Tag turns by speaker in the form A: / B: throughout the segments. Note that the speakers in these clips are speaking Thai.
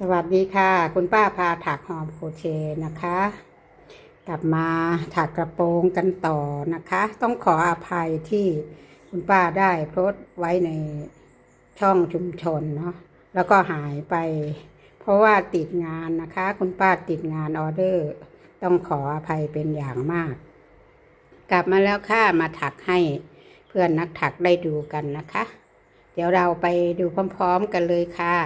A: สวัสดีค่ะ คุณป้าพาถักหอมโคเชนะคะ กลับมาถักกระโปรงกันต่อนะคะ ต้องขออภัยที่คุณป้าได้โพสต์ไว้ในช่องชุมชนเนาะแล้วก็หายไป เพราะว่าติดงานนะคะ คุณป้าติดงานออเดอร์ ต้องขออภัยเป็นอย่างมาก กลับมาแล้วค่ะมาถักให้เพื่อนนักถักได้ดูกันนะคะ เดี๋ยวเราไปดูพร้อม ๆ กันเลยค่ะ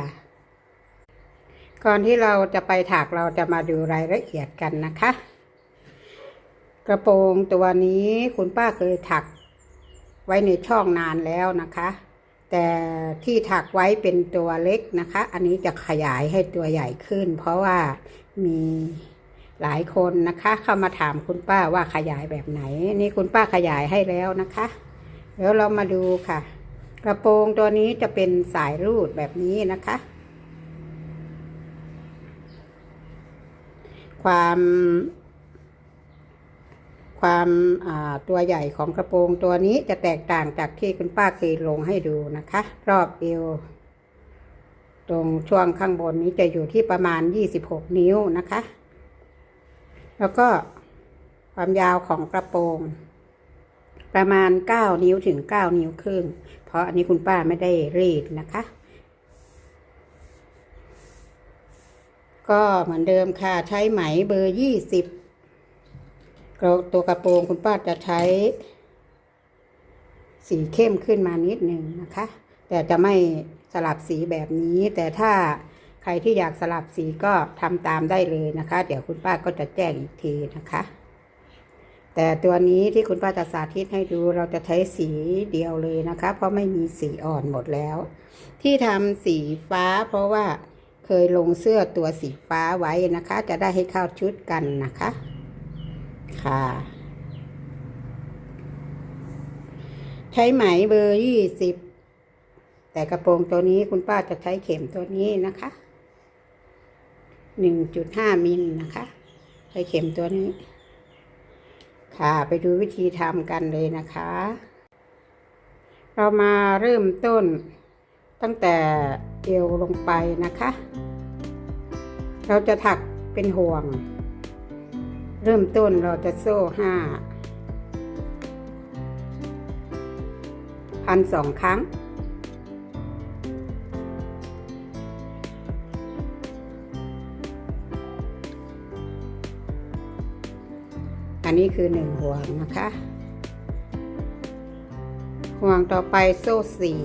A: ก่อนที่เราจะไปถักเราจะมาดูรายละเอียดกันนะคะ กระโปรงตัวนี้คุณป้าเคยถักไว้ในช่องนานแล้วนะคะ แต่ที่ถักไว้เป็นตัวเล็กนะคะ อันนี้จะขยายให้ตัวใหญ่ขึ้น เพราะว่ามีหลายคนนะคะ เข้ามาถามคุณป้าว่าขยายแบบไหน นี่คุณป้าขยายให้แล้วนะคะ เดี๋ยวเรามาดูค่ะ กระโปรงตัวนี้จะเป็นสายรูดแบบนี้นะคะ ความความตัวใหญ่ของกระโปรงตัวนี้จะแตกต่างจากที่คุณป้าเคยลงให้ดูนะคะ รอบเอว ตรงช่วงข้างบนนี้จะอยู่ที่ประมาณ 26 นิ้วนะคะ แล้วก็ความยาวของกระโปรง ประมาณ 9 นิ้วถึง 9 นิ้วครึ่ง เพราะอันนี้คุณป้าไม่ได้รีดนะคะ ก็เหมือนเดิมค่ะใช้ไหมเบอร์ยี่สิบตัวกระโปรงคุณป้าจะใช้ สีเข้มขึ้นมานิดหนึ่งนะคะ แต่จะไม่สลับสีแบบนี้ แต่ถ้าใครที่อยากสลับสีก็ทำตามได้เลยนะคะ เดี๋ยวคุณป้าก็จะแจ้งอีกทีนะคะ แต่ตัวนี้ที่คุณป้าจะสาธิตให้ดูเราจะใช้สีเดียวเลยนะคะ เพราะไม่มีสีอ่อนหมดแล้ว ที่ทำสีฟ้าเพราะว่า เคยลงเสื้อตัวสีฟ้าไว้นะคะ จะได้ให้เข้าชุดกันนะคะ ค่ะ ใช้ไหมเบอร์ยี่สิบแต่กระโปรงตัวนี้คุณป้าจะใช้เข็มตัวนี้นะคะหนึ่งจุดห้ามิลนะคะ ใช้เข็มตัวนี้ ค่ะไปดูวิธีทำกันเลยนะคะ เรามาเริ่มต้น ตั้งแต่เอวลงไปนะคะ เราจะถักเป็นห่วง เริ่มต้นเราจะโซ่ห้าพันสองครั้ง อันนี้คือหนึ่งห่วงนะคะ ห่วงต่อไปโซ่สี่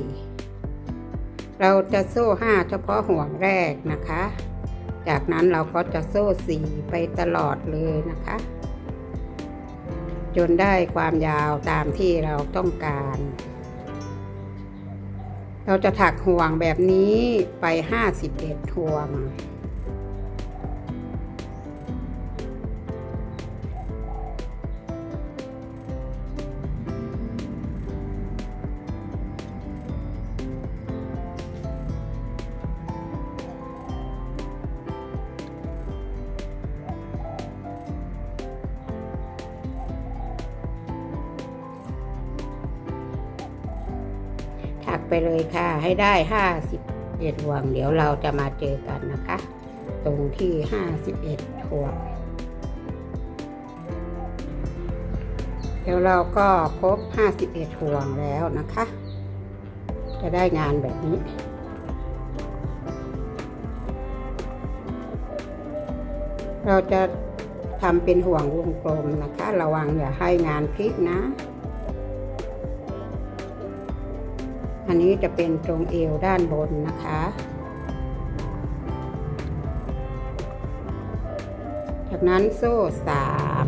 A: เราจะโซ่ห้าเฉพาะห่วงแรกนะคะ จากนั้นเราก็จะโซ่สี่ไปตลอดเลยนะคะ จนได้ความยาวตามที่เราต้องการ เราจะถักห่วงแบบนี้ไปห้าสิบเอ็ดห่วง เลยค่ะ ให้ได้ห้าสิบเอ็ดห่วง เดี๋ยวเราจะมาเจอกันนะคะ ตรงที่ห้าสิบเอ็ดห่วงเดี๋ยวเราก็ครบห้าสิบเอ็ดห่วงแล้วนะคะ จะได้งานแบบนี้ เราจะทำเป็นห่วงวงกลมนะคะ ระวังอย่าให้งานพลิกนะ อันนี้จะเป็นตรงเอวด้านบนนะคะ จากนั้นโซ่สาม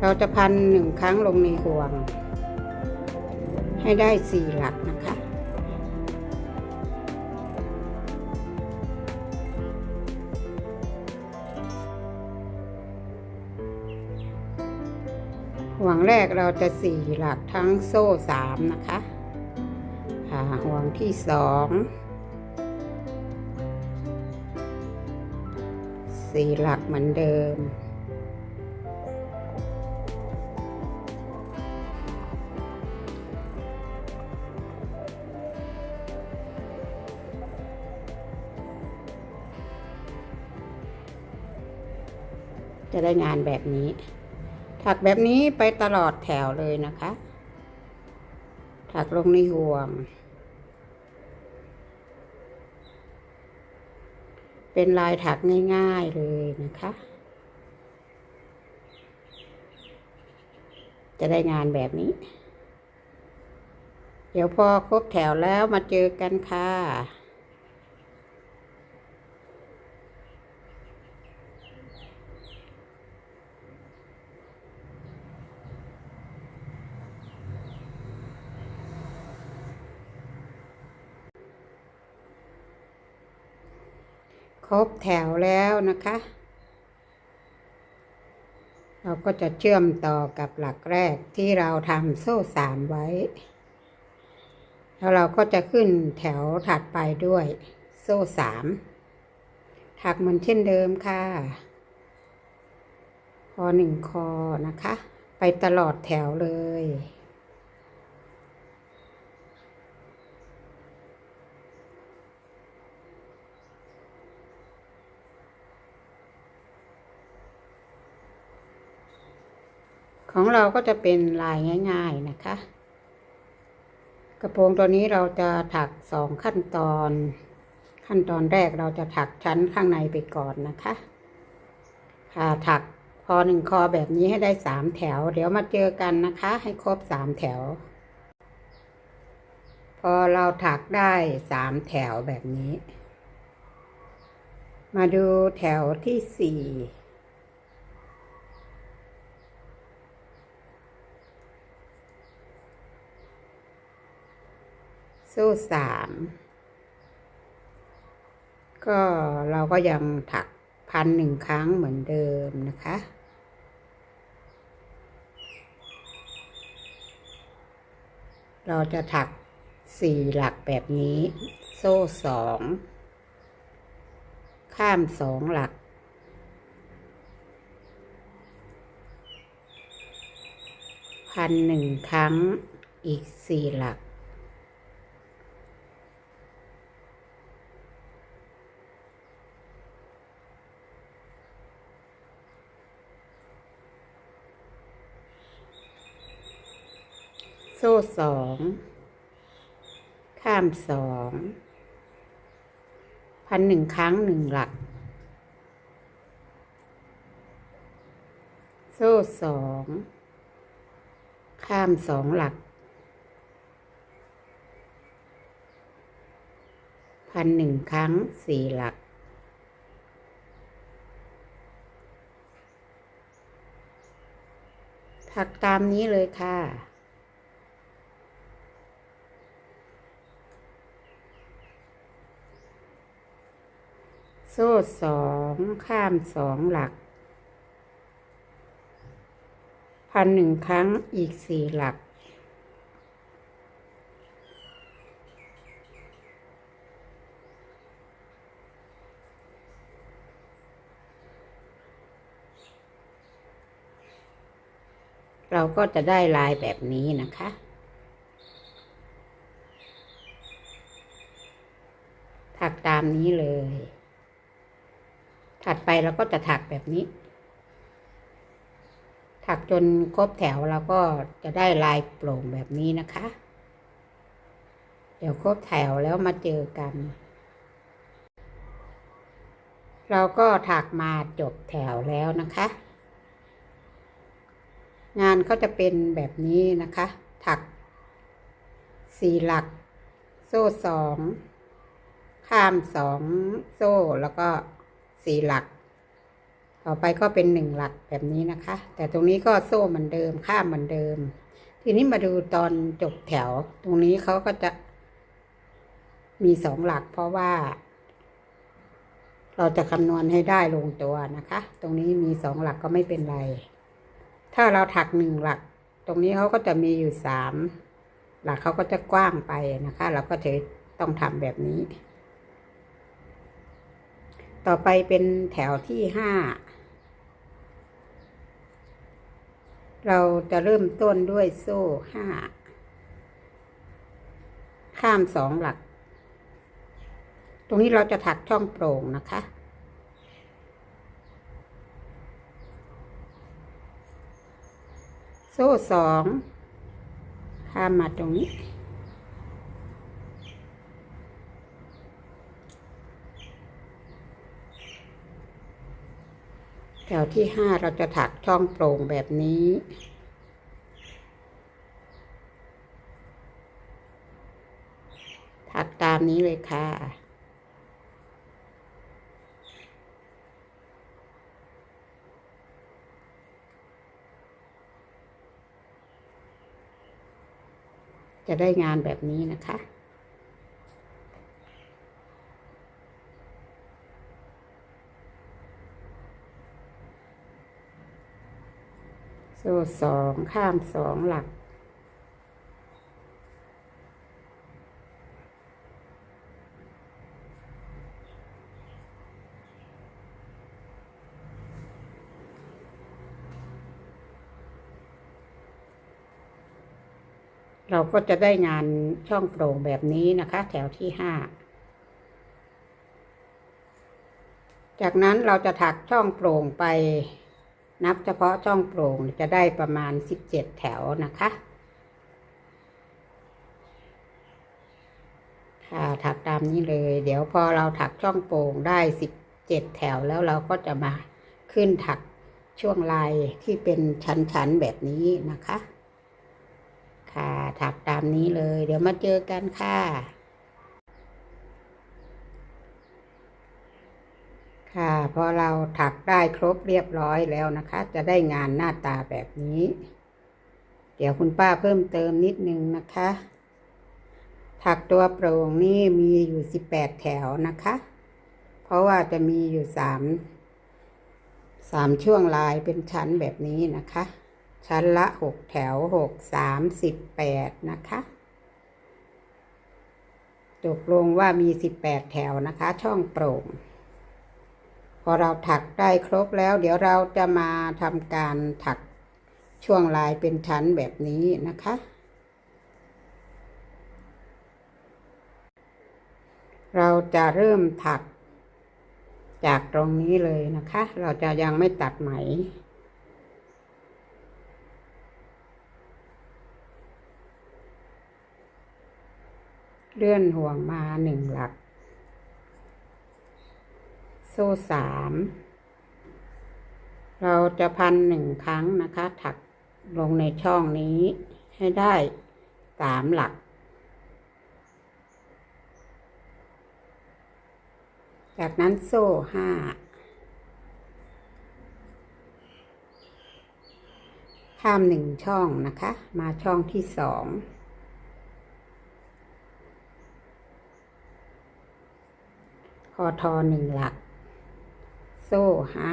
A: เราจะพันหนึ่งครั้งลงในห่วง ให้ได้สี่หลัก ห่วงแรกเราจะสี่หลักทั้งโซ่สามนะคะค่ะห่วงที่สองสี่หลักเหมือนเดิม จะได้งานแบบนี้ ถักแบบนี้ไปตลอดแถวเลยนะคะ ถักลงในห่วง เป็นลายถักง่ายๆเลยนะคะ จะได้งานแบบนี้ เดี๋ยวพอครบแถวแล้วมาเจอกันค่ะ บแถวแล้วนะคะ เราก็จะเชื่อมต่อกับหลักแรกที่เราทำโซ่สามไว้ แล้วเราก็จะขึ้นแถวถัดไปด้วยโซ่สามถักเหมือนเช่นเดิมค่ะ คอหนึ่งคอนะคะ ไปตลอดแถวเลย ของเราก็จะเป็นลายง่าย ๆนะคะ กระโปรงตัวนี้เราจะถักสองขั้นตอน ขั้นตอนแรกเราจะถักชั้นข้างในไปก่อนนะคะ ค่ะถักพอหนึ่งคอแบบนี้ให้ได้สามแถว เดี๋ยวมาเจอกันนะคะ ให้ครบสามแถว พอเราถักได้สามแถวแบบนี้ มาดูแถวที่สี่ โซ่สามก็เราก็ยังถักพันหนึ่งครั้งเหมือนเดิมนะคะ เราจะถักสี่หลักแบบนี้ โซ่สองข้ามสองหลัก พันหนึ่งครั้งอีกสี่หลัก โซ่สอง ข้ามสอง พันหนึ่งครั้งหนึ่งหลัก โซ่สอง ข้ามสองหลัก พันหนึ่งครั้งสี่หลักถักตามนี้เลยค่ะ โซ่สองข้ามสองหลัก พันหนึ่งครั้งอีกสี่หลัก เราก็จะได้ลายแบบนี้นะคะถักตามนี้เลย ถัดไปเราก็จะถักแบบนี้ ถักจนครบแถวเราก็จะได้ลายโปร่งแบบนี้นะคะ เดี๋ยวครบแถวแล้วมาเจอกัน เราก็ถักมาจบแถวแล้วนะคะ งานเขาจะเป็นแบบนี้นะคะ ถักสี่หลัก โซ่สองข้ามสองโซ่แล้วก็ สี่หลัก ต่อไปก็เป็นหนึ่งหลักแบบนี้นะคะ แต่ตรงนี้ก็โซ่เหมือนเดิมข้ามเหมือนเดิม ทีนี้มาดูตอนจบแถว ตรงนี้เขาก็จะ มีสองหลัก เพราะว่า เราจะคำนวณให้ได้ลงตัวนะคะ ตรงนี้มีสองหลักก็ไม่เป็นไร ถ้าเราถักหนึ่งหลัก ตรงนี้เขาก็จะมีอยู่สามหลักเขาก็จะกว้างไปนะคะ เราก็จะต้องทำแบบนี้ ต่อไปเป็นแถวที่ห้า เราจะเริ่มต้นด้วยโซ่ห้า ข้ามสองหลัก ตรงนี้เราจะถักช่องโปร่งนะคะโซ่สองข้ามมาตรงนี้ แถวที่ห้าเราจะถักช่องโปร่งแบบนี้ ถักตามนี้เลยค่ะจะได้งานแบบนี้นะคะ โซ่สองข้ามสองหลัก เราก็จะได้งานช่องโปร่งแบบนี้นะคะ แถวที่ห้าจากนั้นเราจะถักช่องโปร่งไป นับเฉพาะช่องโปร่งจะได้ประมาณสิบเจ็ดแถวนะคะ ค่ะถักตามนี้เลย เดี๋ยวพอเราถักช่องโปร่งได้สิบเจ็ดแถวแล้วเราก็จะมาขึ้นถักช่วงลายที่เป็นชั้นๆแบบนี้นะคะ ค่ะถักตามนี้เลย เดี๋ยวมาเจอกันค่ะ ค่ะพอเราถักได้ครบเรียบร้อยแล้วนะคะ จะได้งานหน้าตาแบบนี้ เดี๋ยวคุณป้าเพิ่มเติมนิดนึงนะคะ ถักตัวโปร่งนี่มีอยู่สิบแปดแถวนะคะ เพราะว่าจะมีอยู่สามสามช่วงลายเป็นชั้นแบบนี้นะคะ ชั้นละหกแถวหกสามสิบแปดนะคะตกลงว่ามีสิบแปดแถวนะคะ ช่องโปร่ง พอเราถักได้ครบแล้ว เดี๋ยวเราจะมาทำการถักช่วงลายเป็นชั้นแบบนี้นะคะ เราจะเริ่มถักจากตรงนี้เลยนะคะ เราจะยังไม่ตัดไหมเลื่อนห่วงมาหนึ่งหลัก โซ่สามเราจะพันหนึ่งครั้งนะคะ ถักลงในช่องนี้ให้ได้สามหลัก จากนั้นโซ่ห้าข้ามหนึ่งช่องนะคะ มาช่องที่สองคอทอหนึ่งหลัก ห้า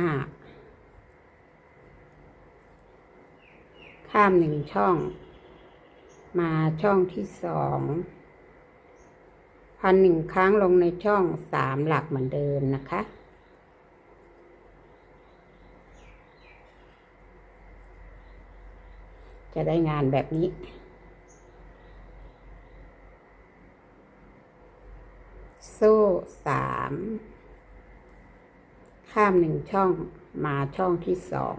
A: ข้ามหนึ่งช่อง มาช่องที่สองพันหนึ่งครั้งลงในช่องสามหลักเหมือนเดิมนะคะ จะได้งานแบบนี้ โซ่สาม ข้ามหนึ่งช่องมาช่องที่สอง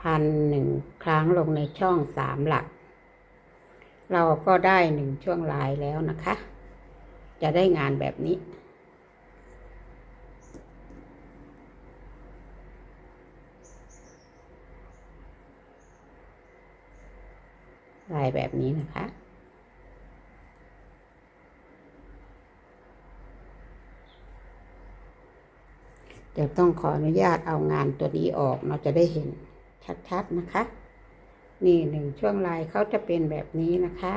A: พันหนึ่งครั้งลงในช่องสามหลัก เราก็ได้หนึ่งช่วงลายแล้วนะคะ จะได้งานแบบนี้ ลายแบบนี้นะคะ เดี๋ยวต้องขออนุญาตเอางานตัวนี้ออกเราจะได้เห็นชัดๆนะคะ นี่หนึ่งช่วงลายเขาจะเป็นแบบนี้นะคะ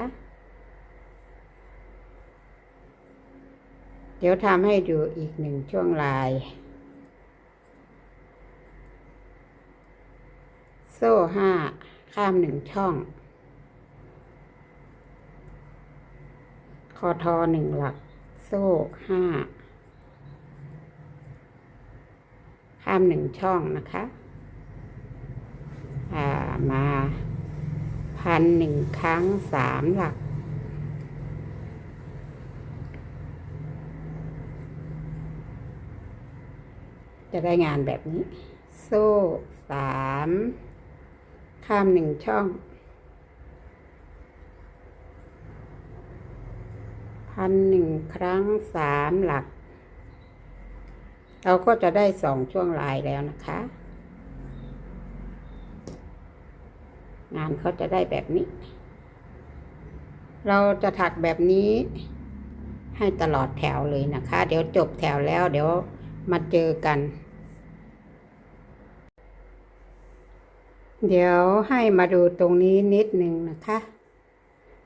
A: เดี๋ยวทำให้ดูอีกหนึ่งช่วงลาย โซ่ห้าข้ามหนึ่งช่อง อทอหนึ่งหลัก โซ่ห้าข้ามหนึ่งช่องนะคะมาพันหนึ่งครั้งสามหลัก จะได้งานแบบนี้ โซ่สามข้ามหนึ่งช่อง พันหนึ่งครั้งสามหลัก เราก็จะได้สองช่วงลายแล้วนะคะ งานเขาจะได้แบบนี้ เราจะถักแบบนี้ให้ตลอดแถวเลยนะคะ เดี๋ยวจบแถวแล้ว เดี๋ยวมาเจอกัน เดี๋ยวให้มาดูตรงนี้นิดนึงนะคะ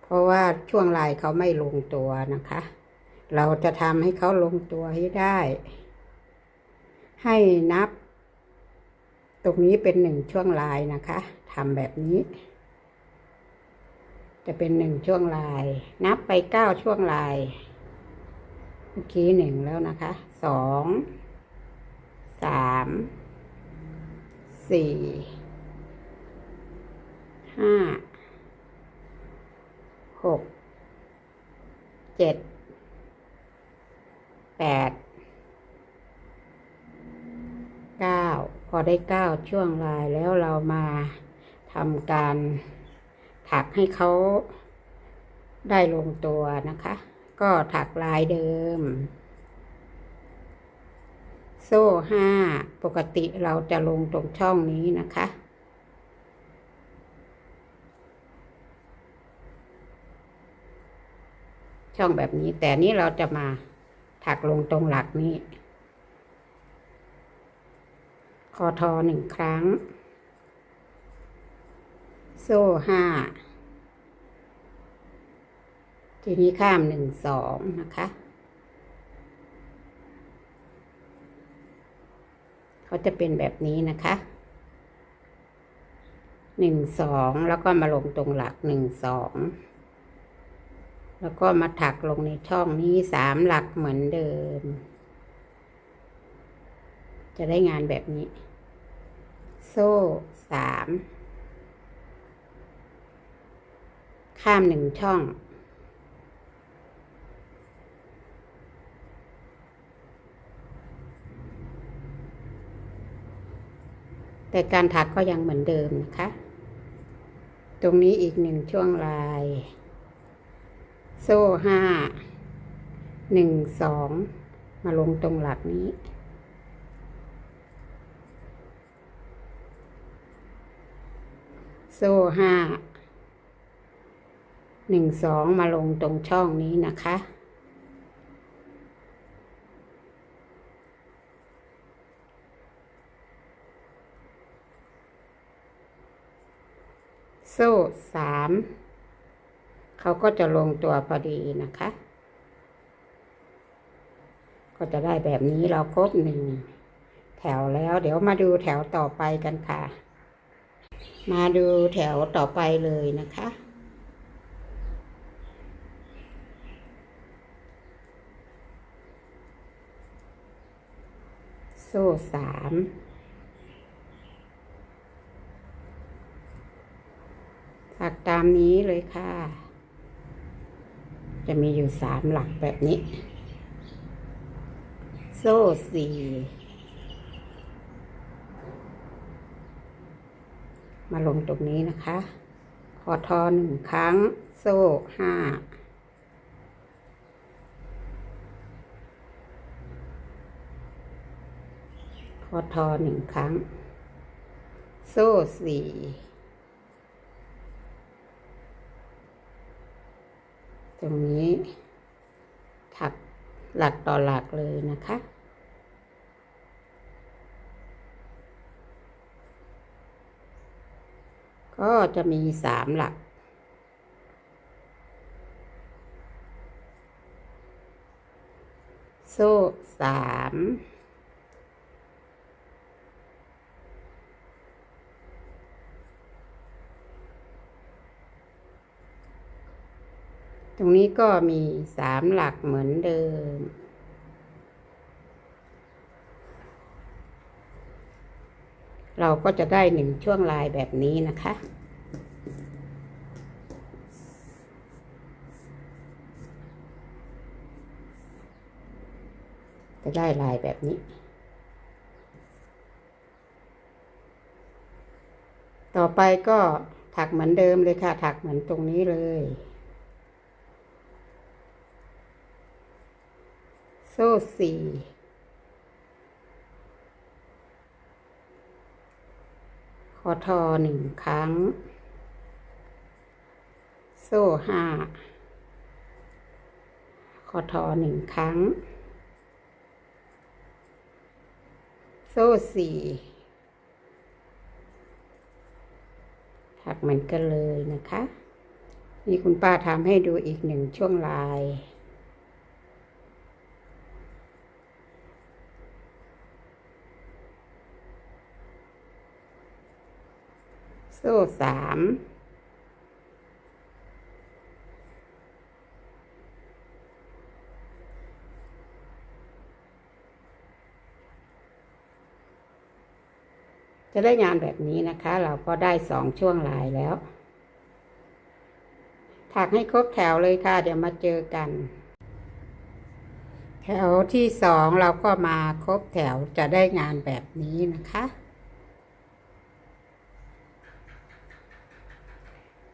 A: เพราะว่าช่วงลายเขาไม่ลงตัวนะคะ เราจะทำให้เขาลงตัวให้ได้ ให้นับ ตรงนี้เป็นหนึ่งช่วงลายนะคะทำแบบนี้ จะเป็นหนึ่งช่วงลาย นับไปเก้าช่วงลาย เมื่อกี้หนึ่งแล้วนะคะสองสามสี่ห้า หกเจ็ดแปดเก้าพอได้เก้าช่วงลายแล้วเรามาทำการถักให้เขาได้ลงตัวนะคะ ก็ถักลายเดิม โซ่ห้าปกติเราจะลงตรงช่องนี้นะคะ ช่องแบบนี้ แต่นี้เราจะมาถักลงตรงหลักนี้ คอทอหนึ่งครั้ง โซ่ห้า ทีนี้ข้ามหนึ่งสองนะคะเขาจะเป็นแบบนี้นะคะหนึ่งสองแล้วก็มาลงตรงหลักหนึ่งสอง แล้วก็มาถักลงในช่องนี้สามหลักเหมือนเดิม จะได้งานแบบนี้ โซ่สามข้ามหนึ่งช่อง แต่การถักก็ยังเหมือนเดิมนะคะ ตรงนี้อีกหนึ่งช่วงลาย โซ่ห้าหนึ่งสองมาลงตรงหลักนี้ โซ่ห้าหนึ่งสองมาลงตรงช่องนี้นะคะโซ่สาม เขาก็จะลงตัวพอดีนะคะ ก็จะได้แบบนี้เราครบหนึ่งแถวแล้วเดี๋ยวมาดูแถวต่อไปกันค่ะ มาดูแถวต่อไปเลยนะคะโซ่สามถักตามนี้เลยค่ะ จะมีอยู่สามหลักแบบนี้ โซ่สี่มาลงตรงนี้นะคะคอทอหนึ่งครั้ง โซ่ห้าคอทอหนึ่งครั้ง โซ่สี่ ตรงนี้ ถักหลักต่อหลักเลยนะคะก็จะมีสามหลัก โซ่สาม ตรงนี้ก็มีสามหลักเหมือนเดิม เราก็จะได้หนึ่งช่วงลายแบบนี้นะคะจะได้ลายแบบนี้ ต่อไปก็ถักเหมือนเดิมเลยค่ะ ถักเหมือนตรงนี้เลย ซ่สี่คอทอหนึ่งครั้ง โซ่ห้าคอทอหนึ่งครั้ง โซ่สี่ถักเหมือนกันเลยนะคะ นี่คุณป้าทำให้ดูอีกหนึ่งช่วงลาย โซ่สามจะได้งานแบบนี้นะคะ เราก็ได้สองช่วงลายแล้ว ถักให้ครบแถวเลยค่ะ เดี๋ยวมาเจอกัน แถวที่สองเราก็มาครบแถวจะได้งานแบบนี้นะคะ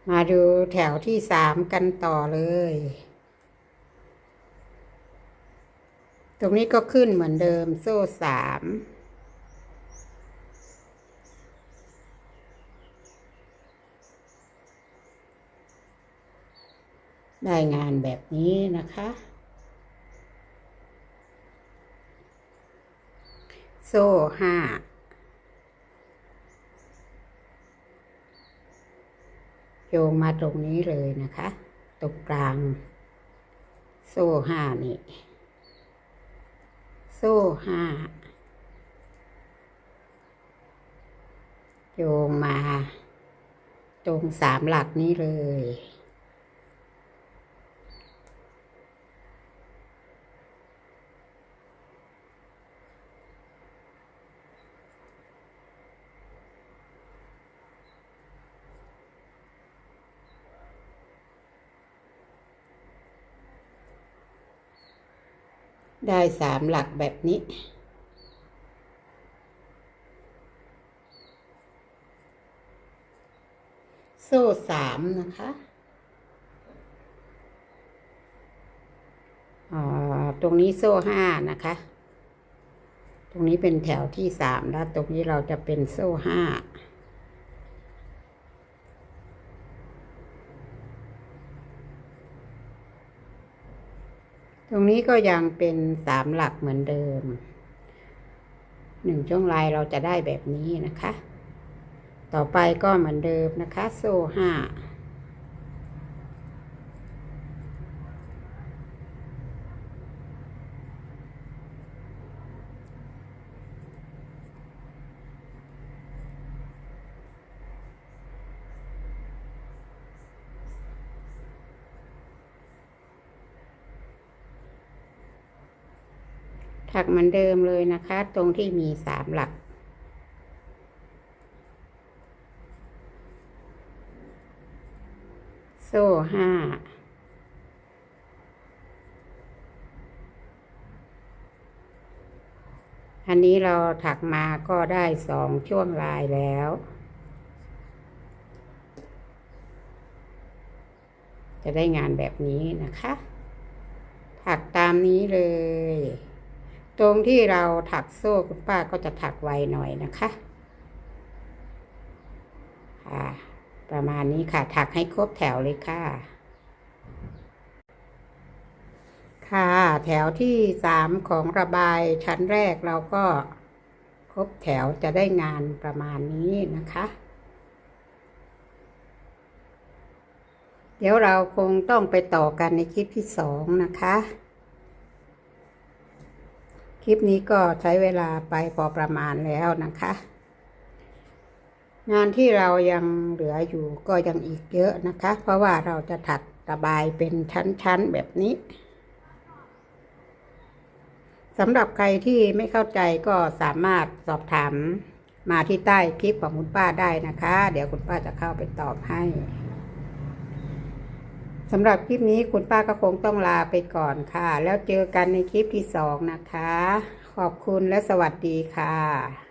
A: มาดูแถวที่สามกันต่อเลย ตรงนี้ก็ขึ้นเหมือนเดิมโซ่สามได้งานแบบนี้นะคะ โซ่ห้า โยงมาตรงนี้เลยนะคะ ตรงกลาง โซ่ห้านี่ โซ่ห้าโยงมา ตรงสามหลักนี้เลย ได้สามหลักแบบนี้ โซ่สามนะคะตรงนี้โซ่ห้านะคะ ตรงนี้เป็นแถวที่สามแล้วตรงนี้เราจะเป็นโซ่ห้า รงนี้ก็ยังเป็นสามหลักเหมือนเดิมหนึ่งช่วงลายเราจะได้แบบนี้นะคะ ต่อไปก็เหมือนเดิมนะคะ โซ่ห้า ถักเหมือนเดิมเลยนะคะ ตรงที่มีสามหลัก โซ่ห้าอันนี้เราถักมาก็ได้สองช่วงลายแล้ว จะได้งานแบบนี้นะคะ ถักตามนี้เลย ตรงที่เราถักโซ่คุณป้าก็จะถักไวหน่อยนะคะค่ะประมาณนี้ค่ะ ถักให้ครบแถวเลยค่ะ ค่ะ แถวที่สามของระบายชั้นแรกเราก็ครบแถวจะได้งานประมาณนี้นะคะ เดี๋ยวเราคงต้องไปต่อกันในคลิปที่สองนะคะ คลิปนี้ก็ใช้เวลาไปพอประมาณแล้วนะคะ งานที่เรายังเหลืออยู่ก็ยังอีกเยอะนะคะ เพราะว่าเราจะถักระบายเป็นชั้นๆแบบนี้สำหรับใครที่ไม่เข้าใจก็สามารถสอบถามมาที่ใต้คลิปของคุณป้าได้นะคะ เดี๋ยวคุณป้าจะเข้าไปตอบให้ สำหรับคลิปนี้คุณป้าก็คงต้องลาไปก่อนค่ะ แล้วเจอกันในคลิปที่สองนะคะ ขอบคุณและสวัสดีค่ะ